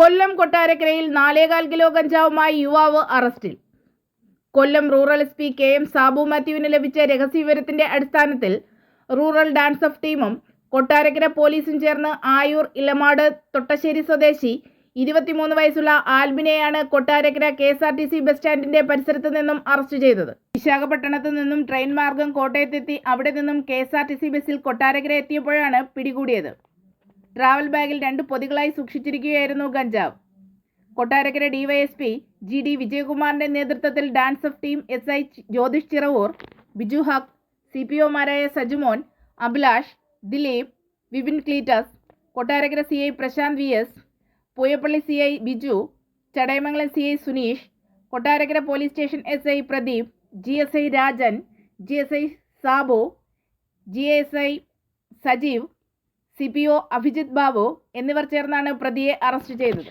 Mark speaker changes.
Speaker 1: കൊല്ലം കൊട്ടാരക്കരയിൽ നാലേകാൽ കിലോ കഞ്ചാവുമായി യുവാവ് അറസ്റ്റിൽ. Kollam rural S P K M Sabu മാത്യുവിന് ലഭിച്ച രഹസ്യവിവരത്തിന്റെ അടിസ്ഥാനത്തിൽ റൂറൽ ഡാൻസ് ഓഫ് ടീമും കൊട്ടാരക്കര പോലീസും ചേർന്ന് ആയൂർ ഇലമാട് തൊട്ടശ്ശേരി സ്വദേശി ഇരുപത്തിമൂന്ന് വയസ്സുള്ള ആൽബിനെയാണ് Kottarakkara K S R T C bus സ്റ്റാൻഡിന്റെ പരിസരത്ത് നിന്നും അറസ്റ്റ് ചെയ്തത്. വിശാഖപട്ടണത്ത് നിന്നും ട്രെയിൻ മാർഗം കോട്ടയത്തെത്തി അവിടെ നിന്നും K S R T C ബസ്സിൽ കൊട്ടാരക്കര എത്തിയപ്പോഴാണ് പിടികൂടിയത്. ട്രാവൽ ബാഗിൽ രണ്ട് പൊതികളായി സൂക്ഷിച്ചിരിക്കുകയായിരുന്നു ഗഞ്ചാവ്. കൊട്ടാരക്കര ഡിവൈഎസ്പി ജി ഡി വിജയകുമാറിന്റെ നേതൃത്വത്തിൽ DANSAF team S I Jyothish Chiravoor Biju Haq C P ഒമാരായ Sajumon Abhilash Dileep Vipin Cleetus Kottarakkara C I Prasanth V S Pooyappally C I Biju Chadayamangalam C I Suneesh Kottarakkara police station S I Pradeep G S I Rajan G S I Sabu G S I Sajeev C P O Abhijith Babu എന്നിവർ ചേർന്നാണ് പ്രതിയെ arrest ചെയ്തത്.